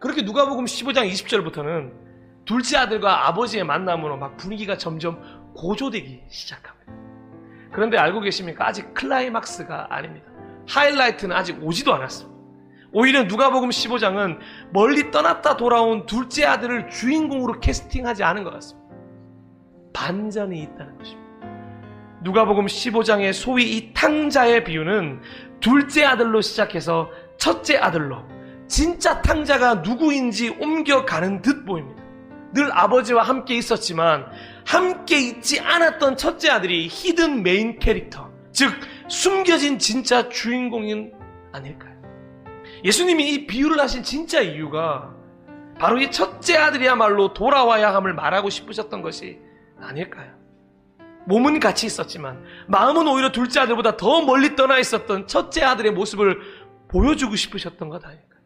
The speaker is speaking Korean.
그렇게 누가복음 15장 20절부터는 둘째 아들과 아버지의 만남으로 막 분위기가 점점 고조되기 시작합니다. 그런데 알고 계십니까? 아직 클라이막스가 아닙니다. 하이라이트는 아직 오지도 않았습니다. 오히려 누가복음 15장은 멀리 떠났다 돌아온 둘째 아들을 주인공으로 캐스팅하지 않은 것 같습니다. 반전이 있다는 것입니다. 누가복음 15장의 소위 이 탕자의 비유는 둘째 아들로 시작해서 첫째 아들로 진짜 탕자가 누구인지 옮겨가는 듯 보입니다. 늘 아버지와 함께 있었지만 함께 있지 않았던 첫째 아들이 히든 메인 캐릭터, 즉 숨겨진 진짜 주인공인 아닐까요? 예수님이 이 비유를 하신 진짜 이유가 바로 이 첫째 아들이야말로 돌아와야 함을 말하고 싶으셨던 것이 아닐까요? 몸은 같이 있었지만 마음은 오히려 둘째 아들보다 더 멀리 떠나 있었던 첫째 아들의 모습을 보여주고 싶으셨던 것 아닐까요?